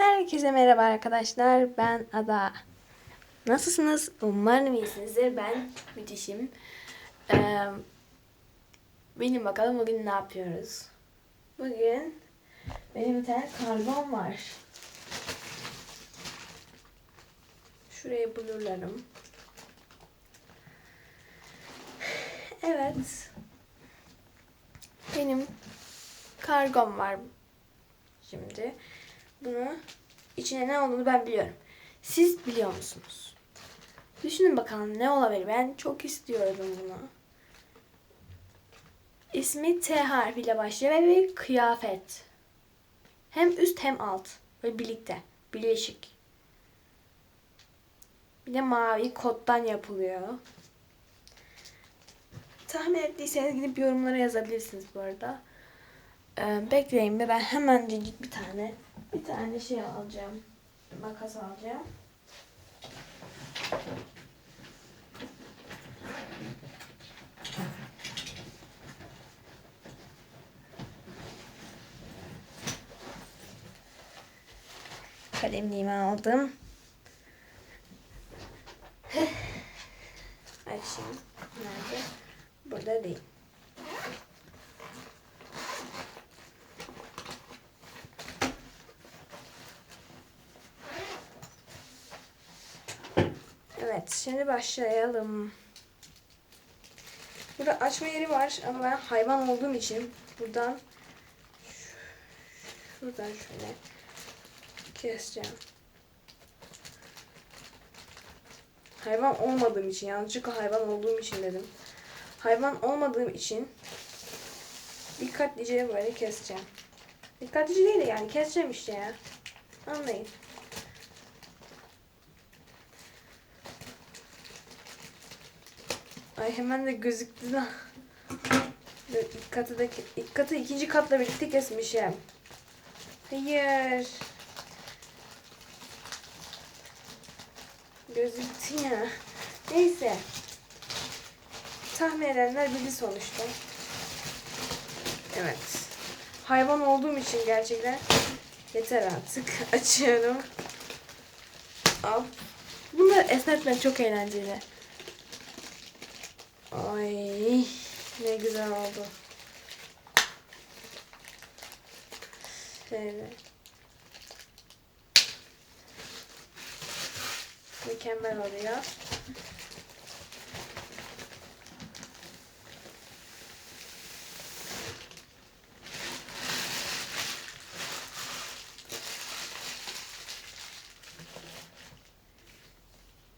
Herkese merhaba arkadaşlar. Ben Ada. Nasılsınız? Umarım iyisinizdir. Ben müthişim. Ee, benim bakalım bugün ne yapıyoruz? Bugün benim bir tane kargom var. Şuraya bulurlarım. Evet. Benim kargom var şimdi. Bunu içine ne olduğunu ben biliyorum. Siz biliyor musunuz? Düşünün bakalım ne olabilir. Ben çok istiyorum bunu. İsmi T harfiyle başlıyor ve bir kıyafet. Hem üst hem alt. Böyle birlikte. Birleşik. Bir de mavi kottan yapılıyor. Tahmin ettiyseniz gidip yorumlara yazabilirsiniz bu arada. Ee, bekleyin be ben hemen bir tane bir tane şey alacağım. Makas alacağım. Kalemliğimi aldım. Açayım. Nerede? Burada değil. Evet, şimdi başlayalım. Burada açma yeri var ama ben hayvan olduğum için buradan şuradan şöyle keseceğim. Hayvan olmadığım için, yanlışlıkla hayvan olduğum için dedim. Hayvan olmadığım için dikkatlice böyle keseceğim. Dikkatlice değil de yani keseceğim işte ya. Anlayın. Ay hemen de gözüktü da. İlk katı da, ilk katı ikinci katla birlikte kesmişim. Hayır. Gözüktü ya. Neyse. Tahmin edenler bildi sonuçta. Evet. Hayvan olduğum için gerçekten yeter artık. Açıyorum. Al. Bunları esnetmek çok eğlenceli. Ay ne güzel oldu. Şöyle. Mükemmel oluyor.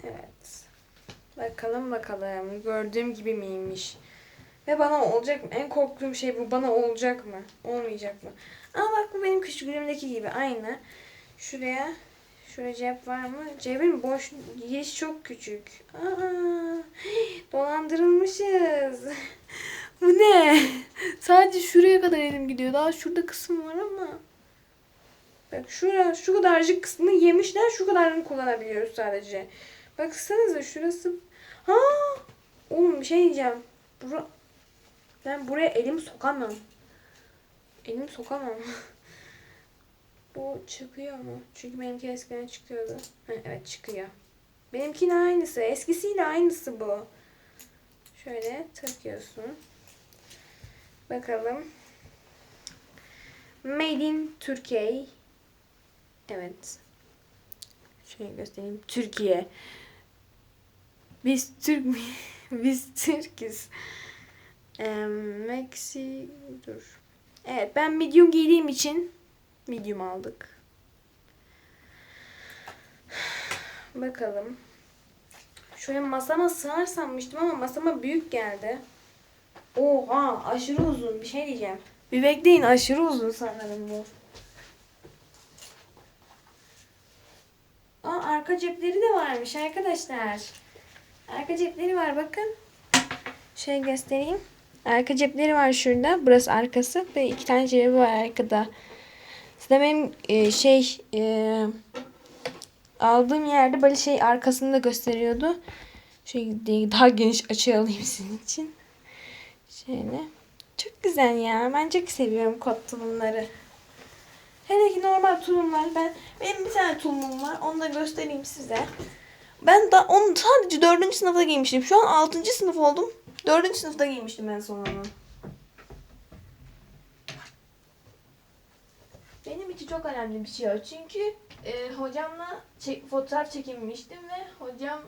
Evet. Bakalım bakalım. Gördüğüm gibi miymiş? Ve bana olacak mı? En korktuğum şey bu. Bana olacak mı? Olmayacak mı? Ama bak bu benim küçüklüğümdeki gibi. Aynı. Şuraya Şuraya cep var mı? Cebin boş giriş çok küçük. Aa, dolandırılmışız. bu ne? Sadece şuraya kadar elim gidiyor. Daha şurada kısım var ama. Bak şura, şu kadarcık kısmını yemişler. Şu kadarını kullanabiliyoruz sadece. Baksanıza şurası. Ha! Oğlum bir şey diyeceğim. Bura... Ben buraya elimi sokamam. Elimi sokamam. Bu çıkıyor mu? Çünkü benimki eskiden çıkıyordu. Ha, evet çıkıyor. Benimkinin aynısı. Eskisiyle aynısı bu. Şöyle takıyorsun. Bakalım. Made in Türkiye. Evet. Şöyle göstereyim. Türkiye. Biz Türk Biz Türk'üz. Ee, Maxi dur. Evet ben medium giydiğim için medium aldık. Bakalım. Şöyle masama sığar sanmıştım ama masama büyük geldi. Oha aşırı uzun bir şey diyeceğim. Bir bekleyin aşırı uzun sanırım bu. Aa arka cepleri de varmış arkadaşlar. Arka cepleri var bakın. Şöyle göstereyim. Arka cepleri var şurada. Burası arkası ve iki tane cebi var arkada. Size benim e, şey e, aldığım yerde böyle şey arkasında gösteriyordu. Şöyle daha geniş açı alayım sizin için. Şöyle. Çok güzel ya. Ben çok seviyorum kot tulumları. Hele ki normal tulumlar. Ben benim bir tane tulumum var. Onu da göstereyim size. Ben da onu sadece dördüncü sınıfta giymiştim. Şu an altıncı sınıf oldum. Dördüncü sınıfta giymiştim en son onu. Benim için çok önemli bir şey o. Çünkü e, hocamla çek, fotoğraf çekinmiştim ve hocam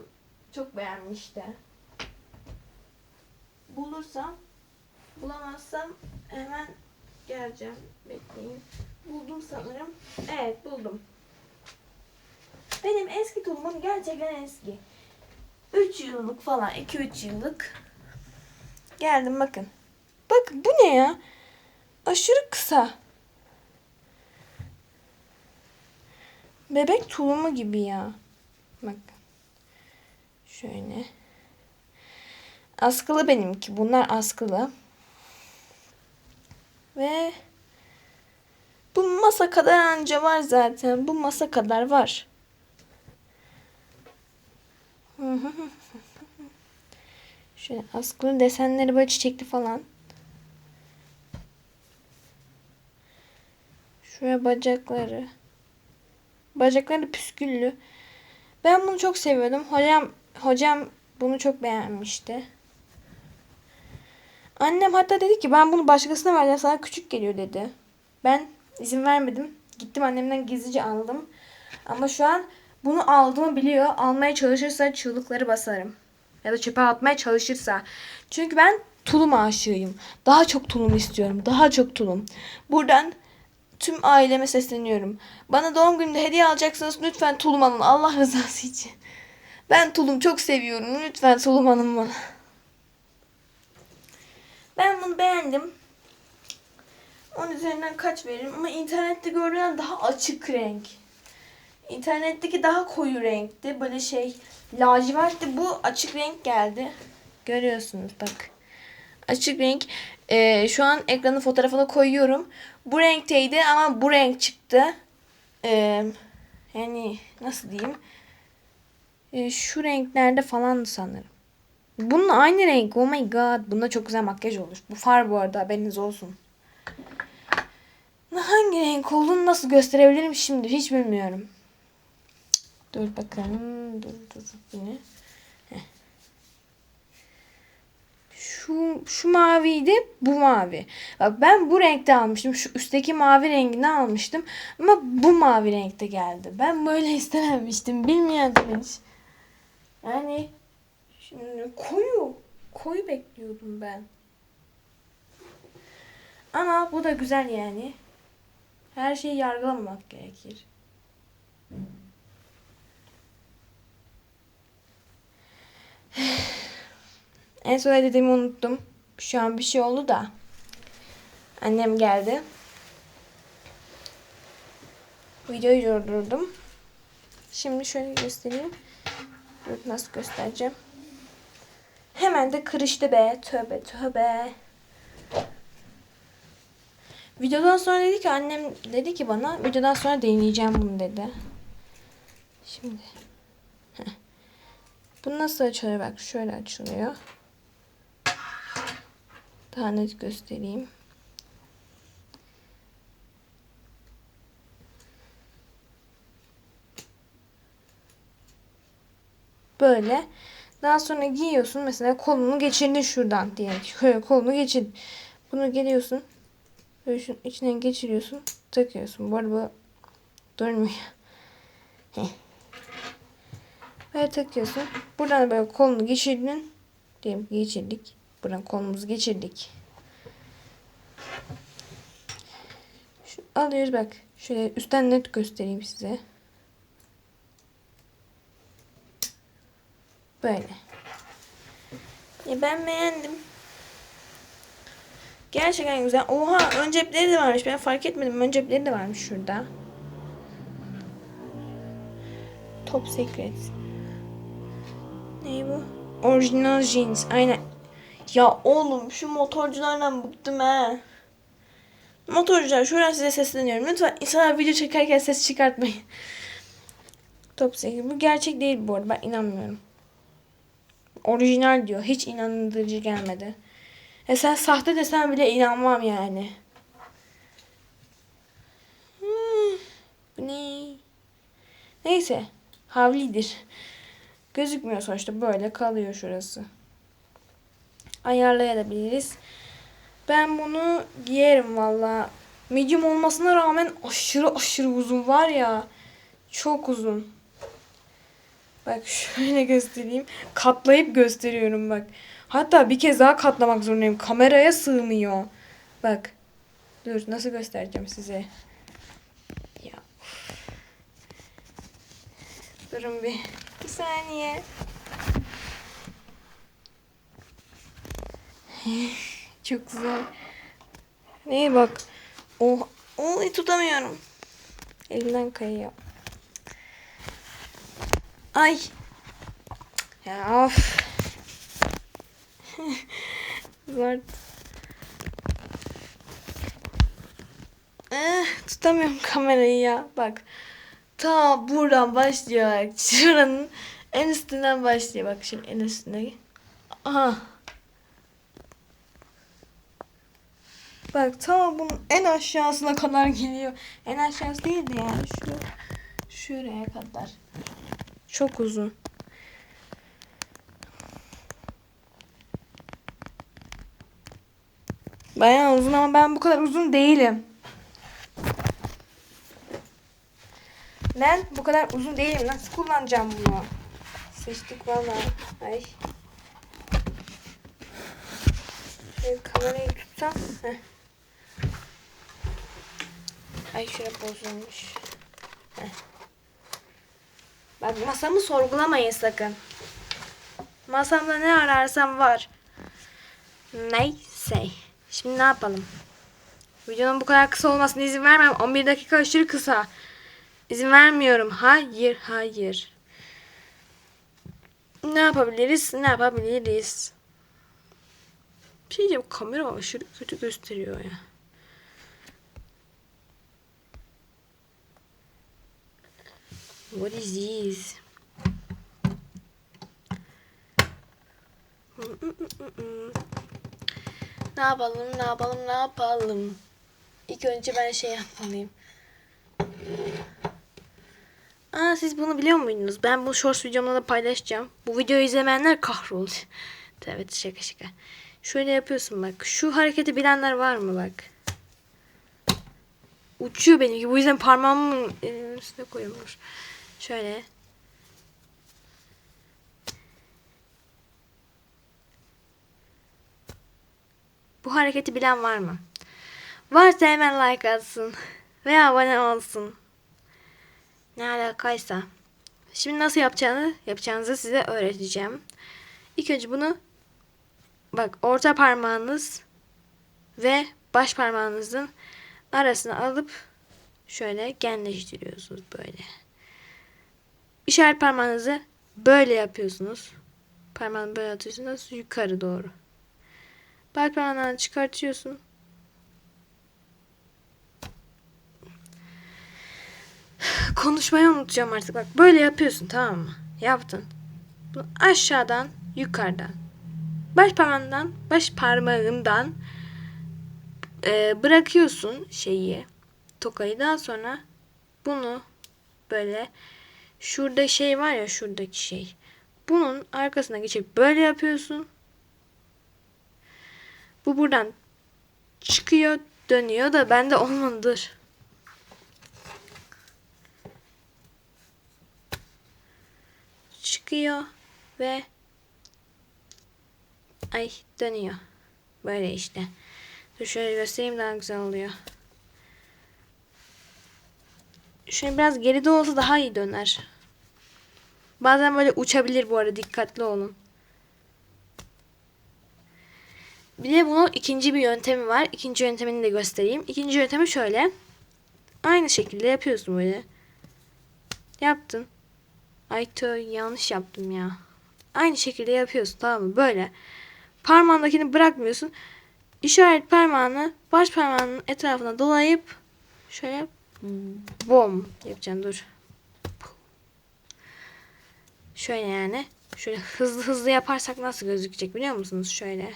çok beğenmişti. Bulursam, bulamazsam hemen geleceğim. Bekleyin. Buldum sanırım. Evet buldum. Benim eski tulumum gerçekten eski. 3 yıllık falan. 2-3 yıllık. Geldim bakın. Bakın bu ne ya? Aşırı kısa. Bebek tulumu gibi ya. Bak. Şöyle. Askılı benimki. Bunlar askılı. Ve bu masa kadar anca var zaten. Bu masa kadar var. Şöyle askılı desenleri böyle çiçekli falan. Şuraya bacakları. Bacakları püsküllü. Ben bunu çok seviyordum. Hocam hocam bunu çok beğenmişti. Annem hatta dedi ki ben bunu başkasına vereceğim sana küçük geliyor dedi. Ben izin vermedim. Gittim annemden gizlice aldım. Ama şu an bunu aldığımı biliyor. Almaya çalışırsa çığlıkları basarım. Ya da çöpe atmaya çalışırsa. Çünkü ben tulum aşığıyım. Daha çok tulum istiyorum. Daha çok tulum. Buradan tüm aileme sesleniyorum. Bana doğum gününde hediye alacaksınız lütfen tulum alın. Allah rızası için. Ben tulum çok seviyorum. Lütfen tulum alın bana. Ben bunu beğendim. Onun üzerinden kaç veririm ama internette görülen daha açık renk. İnternetteki daha koyu renkti. Böyle şey lacivertti. Bu açık renk geldi. Görüyorsunuz bak. Açık renk. Ee, şu an ekranın fotoğrafını koyuyorum. Bu renkteydi ama bu renk çıktı. Ee, yani nasıl diyeyim? Ee, şu renklerde falan sanırım. Bununla aynı renk. Oh my god. Bunda çok güzel makyaj olur. Bu far bu arada haberiniz olsun. Hangi renk olduğunu nasıl gösterebilirim şimdi hiç bilmiyorum. Dur bakalım. Dur dur yine. Heh. Şu, şu maviydi. Bu mavi. Bak ben bu renkte almıştım. Şu üstteki mavi rengini almıştım. Ama bu mavi renkte geldi. Ben böyle istememiştim. Bilmiyordum hiç. Yani şimdi koyu. Koyu bekliyordum ben. Ama bu da güzel yani. Her şeyi yargılamamak gerekir. En son dediğimi unuttum. Şu an bir şey oldu da. Annem geldi. Videoyu durdurdum. Şimdi şöyle göstereyim. Dur nasıl göstereceğim. Hemen de kırıştı be. Tövbe tövbe. Videodan sonra dedi ki annem dedi ki bana videodan sonra deneyeceğim bunu dedi. Şimdi. Bu nasıl açılıyor bak şöyle açılıyor. Daha net göstereyim. Böyle. Daha sonra giyiyorsun. Mesela kolunu geçirdin şuradan diye. Şöyle kolunu geçir. Bunu geliyorsun. Böyle şunun içinden geçiriyorsun. Takıyorsun. Bu arada durmuyor. Böyle takıyorsun. Buradan böyle kolunu geçirdin. Diyelim ki geçirdik. Buradan kolumuzu geçirdik. Şu, alıyoruz bak. Şöyle üstten net göstereyim size. Böyle. Ya ben beğendim. Gerçekten güzel. Oha ön cepleri de varmış. Ben fark etmedim. Ön cepleri de varmış şurada. Top Secret. Ne bu? Original jeans. Aynen. Ya oğlum şu motorculardan bıktım he. Motorcular şuradan size sesleniyorum. Lütfen insanlar video çekerken ses çıkartmayın. Top Secret. Bu gerçek değil bu arada. Ben inanmıyorum. Orijinal diyor. Hiç inandırıcı gelmedi. E sen sahte desen bile inanmam yani. Hmm. Ne? Neyse. Havlidir. Gözükmüyor sonuçta. Böyle kalıyor şurası. Ayarlayabiliriz. Ben bunu giyerim valla. Medium olmasına rağmen aşırı aşırı uzun var ya. Çok uzun. Bak şöyle göstereyim. Katlayıp gösteriyorum bak. Hatta bir kez daha katlamak zorundayım. Kameraya sığmıyor. Bak. Dur nasıl göstereceğim size. Ya. Durun bir. Bir saniye. Çok zor. Neye bak. Oh, oh tutamıyorum. Elimden kayıyor. Ay. Ya of. Zor. Eh, tutamıyorum kamerayı ya. Bak. Ta buradan başlıyor. Şuranın en üstünden başlıyor. Bak şimdi en üstüne. Aha. Bak ta bunun en aşağısına kadar geliyor. En aşağısı değildi yani. Şu, şuraya kadar. Çok uzun. Bayağı uzun ama ben bu kadar uzun değilim. Ben bu kadar uzun değilim. Nasıl kullanacağım bunu? Seçtik valla. Ay. Şöyle kamerayı tutsam. Heh. Ay şöyle bozulmuş. Heh. Bak masamı sorgulamayın sakın. Masamda ne ararsam var. Neyse. Şimdi ne yapalım? Videonun bu kadar kısa olmasına izin vermem. 11 dakika aşırı kısa. İzin vermiyorum. Hayır, hayır. Ne yapabiliriz? Ne yapabiliriz? Bir şey diyeceğim. Kamera aşırı kötü gösteriyor ya. What is this? Ne yapalım, ne yapalım, ne yapalım? İlk önce ben şey yapmalıyım. Aa siz bunu biliyor muydunuz? Ben bu shorts videomda da paylaşacağım. Bu videoyu izlemeyenler kahrolur. evet şaka şaka. Şöyle yapıyorsun bak. Şu hareketi bilenler var mı bak. Uçuyor benimki. Bu yüzden parmağımı elimin üstüne koyuyormuş. Şöyle. Bu hareketi bilen var mı? Varsa hemen like atsın. Ve abone olsun. Ne alakaysa. Şimdi nasıl yapacağını yapacağınızı size öğreteceğim. İlk önce bunu bak orta parmağınız ve baş parmağınızın arasına alıp şöyle genleştiriyorsunuz böyle. İşaret parmağınızı böyle yapıyorsunuz. Parmağını böyle atıyorsunuz yukarı doğru. Baş parmağını çıkartıyorsun. Konuşmayı unutacağım artık. Bak böyle yapıyorsun tamam mı? Yaptın. Bunu aşağıdan yukarıdan. Baş parmağından baş parmağından e, bırakıyorsun şeyi tokayı daha sonra bunu böyle şurada şey var ya şuradaki şey. Bunun arkasına geçip böyle yapıyorsun. Bu buradan çıkıyor dönüyor da bende olmalıdır. Çıkıyor ve ay dönüyor. Böyle işte. Dur şöyle göstereyim daha güzel oluyor. Şöyle biraz geride olsa daha iyi döner. Bazen böyle uçabilir bu arada dikkatli olun. Bir de bunun ikinci bir yöntemi var. İkinci yöntemini de göstereyim. İkinci yöntemi şöyle. Aynı şekilde yapıyorsun böyle. Yaptın. Ay tö yanlış yaptım ya. Aynı şekilde yapıyorsun tamam mı? Böyle. Parmağındakini bırakmıyorsun. İşaret parmağını baş parmağının etrafına dolayıp şöyle bom yapacağım dur. Şöyle yani. Şöyle hızlı hızlı yaparsak nasıl gözükecek biliyor musunuz? Şöyle.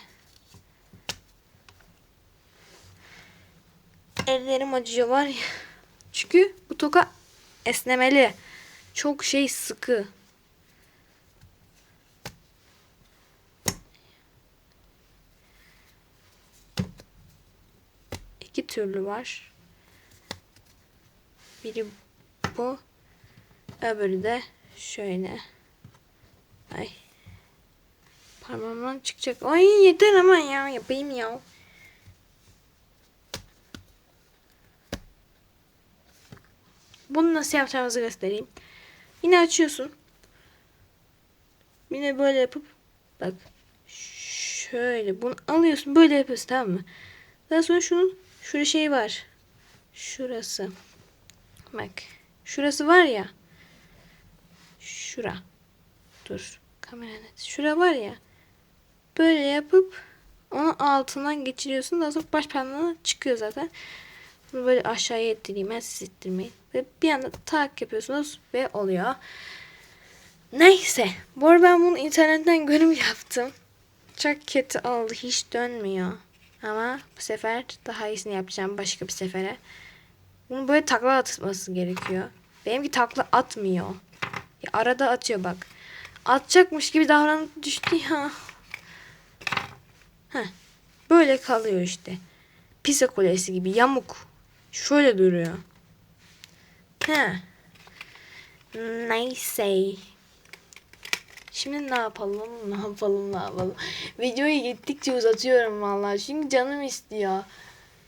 Ellerim acıyor var ya. Çünkü bu toka esnemeli. Çok şey sıkı. İki türlü var. Biri bu. Öbürü de şöyle. Ay. Parmağımdan çıkacak. Ay yeter ama ya. Yapayım ya. Bunu nasıl yapacağımızı göstereyim. Yine açıyorsun. Yine böyle yapıp bak şöyle bunu alıyorsun böyle yapıyorsun tamam mı? Daha sonra şunun şurada şey var. Şurası. Bak. Şurası var ya. Şura. Dur. Kamera net. Şura var ya. Böyle yapıp onu altından geçiriyorsun. Daha sonra baş parmağına çıkıyor zaten. Bunu böyle aşağıya ittireyim. Ben siz ittirmeyin. Ve bir anda tak yapıyorsunuz ve oluyor. Neyse. Bu arada ben bunu internetten görüp yaptım. Çok kötü oldu. Hiç dönmüyor. Ama bu sefer daha iyisini yapacağım başka bir sefere. Bunu böyle takla atması gerekiyor. Benimki takla atmıyor. Ya arada atıyor bak. Atacakmış gibi davranıp düştü ya. Heh. Böyle kalıyor işte. Pisa kulesi gibi yamuk. Şöyle duruyor. He. Neyse. Şimdi ne yapalım? Ne yapalım? Ne yapalım? Videoyu gittikçe uzatıyorum vallahi. Çünkü canım istiyor.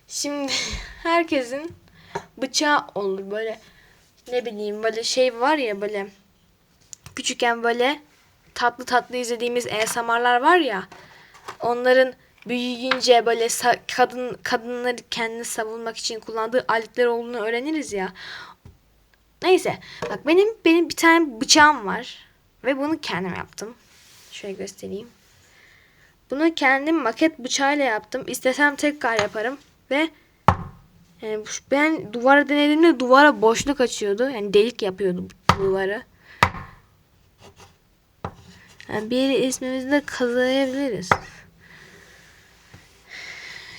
Şimdi herkesin bıçağı olur böyle ne bileyim böyle şey var ya böyle küçükken böyle tatlı tatlı izlediğimiz ASMR'lar var ya onların büyüyünce böyle kadın kadınları kendini savunmak için kullandığı aletler olduğunu öğreniriz ya. Neyse bak benim benim bir tane bıçağım var ve bunu kendim yaptım. Şöyle göstereyim. Bunu kendim maket bıçağıyla yaptım. İstesem tekrar yaparım ve yani ben duvara denediğimde duvara boşluk açıyordu. Yani delik yapıyordu duvarı. Yani bir yeri ismimizi de kazıyabiliriz.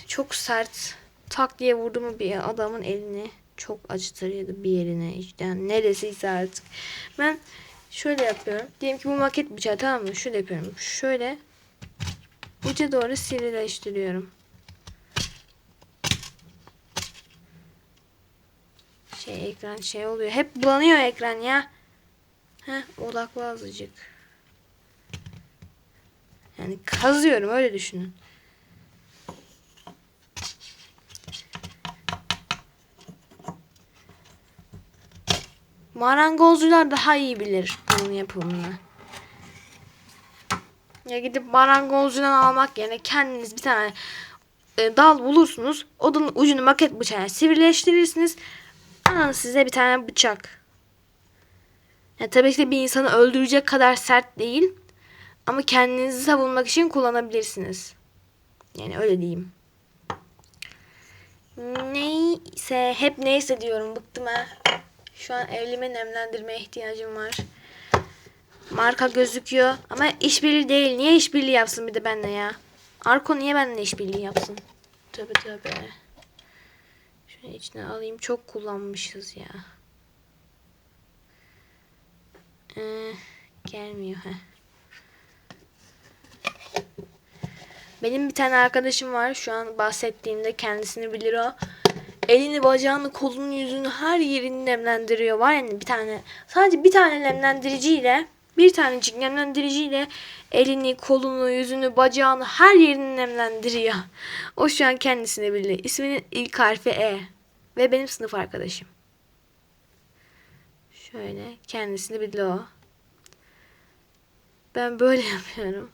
Çok sert. Tak diye vurdu mu bir adamın elini çok acıtır ya da bir yerine işte yani neresiyse artık. Ben şöyle yapıyorum. Diyelim ki bu maket bıçağı tamam mı? Şöyle yapıyorum. Şöyle uca doğru sivrileştiriyorum. Şey ekran şey oluyor. Hep bulanıyor ekran ya. Heh odaklı azıcık. Yani kazıyorum öyle düşünün. Marangozcular daha iyi bilir bunun yapımını. Ya gidip marangozcudan almak yerine kendiniz bir tane e, dal bulursunuz. O ucunu maket bıçağıyla sivrileştirirsiniz. Alın size bir tane bıçak. Yani tabii ki bir insanı öldürecek kadar sert değil. Ama kendinizi savunmak için kullanabilirsiniz. Yani öyle diyeyim. Neyse. Hep neyse diyorum. Bıktım ha. Şu an evlime nemlendirmeye ihtiyacım var. Marka gözüküyor. Ama işbirliği değil. Niye işbirliği yapsın bir de benimle ya? Arko niye benimle işbirliği yapsın? Tövbe tövbe. Şunu içine alayım. Çok kullanmışız ya. Ee, gelmiyor. Heh. Benim bir tane arkadaşım var. Şu an bahsettiğimde kendisini bilir o. Elini, bacağını, kolunu, yüzünü her yerini nemlendiriyor. Var yani bir tane sadece bir tane nemlendiriciyle bir tanecik nemlendiriciyle elini, kolunu, yüzünü, bacağını her yerini nemlendiriyor. O şu an kendisini bilir. İsminin ilk harfi E. Ve benim sınıf arkadaşım. Şöyle kendisini bilir o. Ben böyle yapıyorum.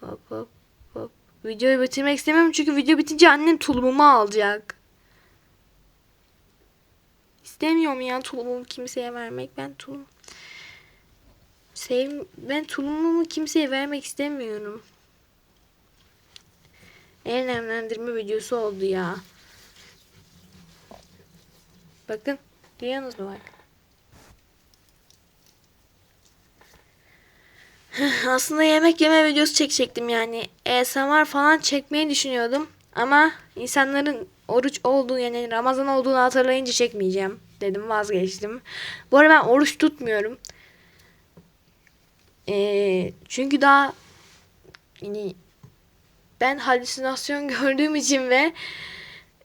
Hop hop. Videoyu bitirmek istemiyorum çünkü video bitince annem tulumumu alacak. İstemiyorum ya tulumumu kimseye vermek. Ben tulum Sev ben tulumumu kimseye vermek istemiyorum. En nemlendirme videosu oldu ya. Bakın. Duyuyorsunuz mu bak? Aslında yemek yeme videosu çekecektim yani. ASMR falan çekmeyi düşünüyordum. Ama insanların oruç olduğu yani Ramazan olduğunu hatırlayınca çekmeyeceğim. dedim vazgeçtim. Bu arada ben oruç tutmuyorum. Ee, çünkü daha yani ben halüsinasyon gördüğüm için ve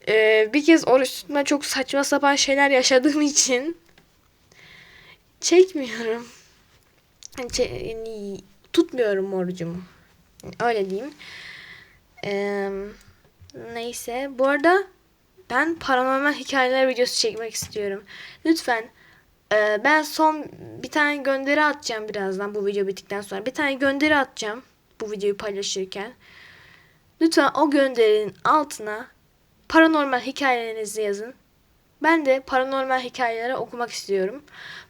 e, bir kez oruç tutma çok saçma sapan şeyler yaşadığım için çekmiyorum. Çe- yani tutmuyorum orucumu. Öyle diyeyim. Ee, neyse. Bu arada ben paranormal hikayeler videosu çekmek istiyorum. Lütfen e, ben son bir tane gönderi atacağım birazdan bu video bittikten sonra. Bir tane gönderi atacağım bu videoyu paylaşırken. Lütfen o gönderinin altına paranormal hikayelerinizi yazın. Ben de paranormal hikayeleri okumak istiyorum.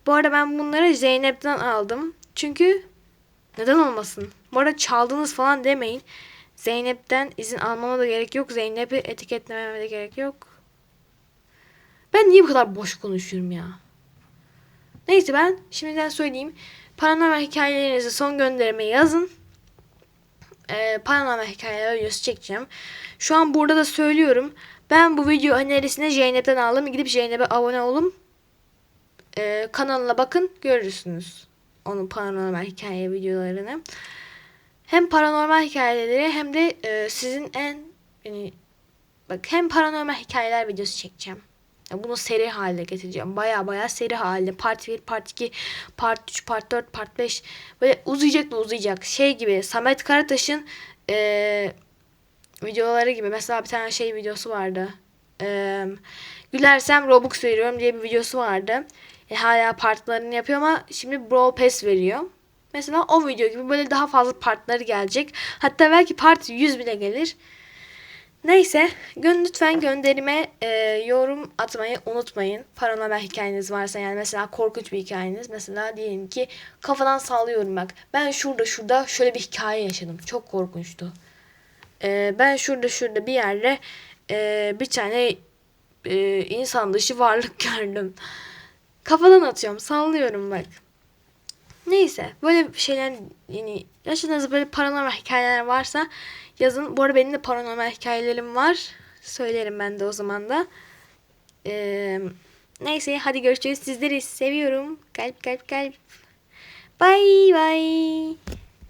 Bu arada ben bunları Zeynep'ten aldım. Çünkü neden olmasın? Bu arada çaldınız falan demeyin. Zeynep'ten izin almama da gerek yok. Zeynep'i etiketlememe de gerek yok. Ben niye bu kadar boş konuşuyorum ya? Neyse ben şimdiden söyleyeyim. Paranormal hikayelerinizi son gönderime yazın. Ee, paranormal hikayeler videosu çekeceğim. Şu an burada da söylüyorum. Ben bu video önerisini Zeynep'ten aldım. Gidip Zeynep'e abone olun. Ee, kanalına bakın görürsünüz. Onun paranormal hikaye videolarını. Hem paranormal hikayeleri hem de e, sizin en yani bak hem paranormal hikayeler videosu çekeceğim. Ya bunu seri halde getireceğim. Baya baya seri halde. Part 1, Part 2, Part 3, Part 4, Part 5. Böyle uzayacak da uzayacak. Şey gibi Samet Karataş'ın e, videoları gibi. Mesela bir tane şey videosu vardı. E, Gülersem Robux veriyorum diye bir videosu vardı. E, hala partlarını yapıyor ama şimdi Brawl Pass veriyor. Mesela o video gibi böyle daha fazla partları gelecek. Hatta belki part 100 bile gelir. Neyse gön lütfen gönderime e, yorum atmayı unutmayın. Paranormal hikayeniz varsa yani mesela korkunç bir hikayeniz. Mesela diyelim ki kafadan sallıyorum bak. Ben şurada şurada şöyle bir hikaye yaşadım. Çok korkunçtu. E, ben şurada şurada bir yerde e, bir tane e, insan dışı varlık gördüm. Kafadan atıyorum sallıyorum bak. Neyse böyle şeyler yani yaşadığınız böyle paranormal hikayeler varsa yazın. Bu arada benim de paranormal hikayelerim var. Söylerim ben de o zaman da. Ee, neyse hadi görüşürüz. Sizleri seviyorum. Kalp kalp kalp. Bye bye.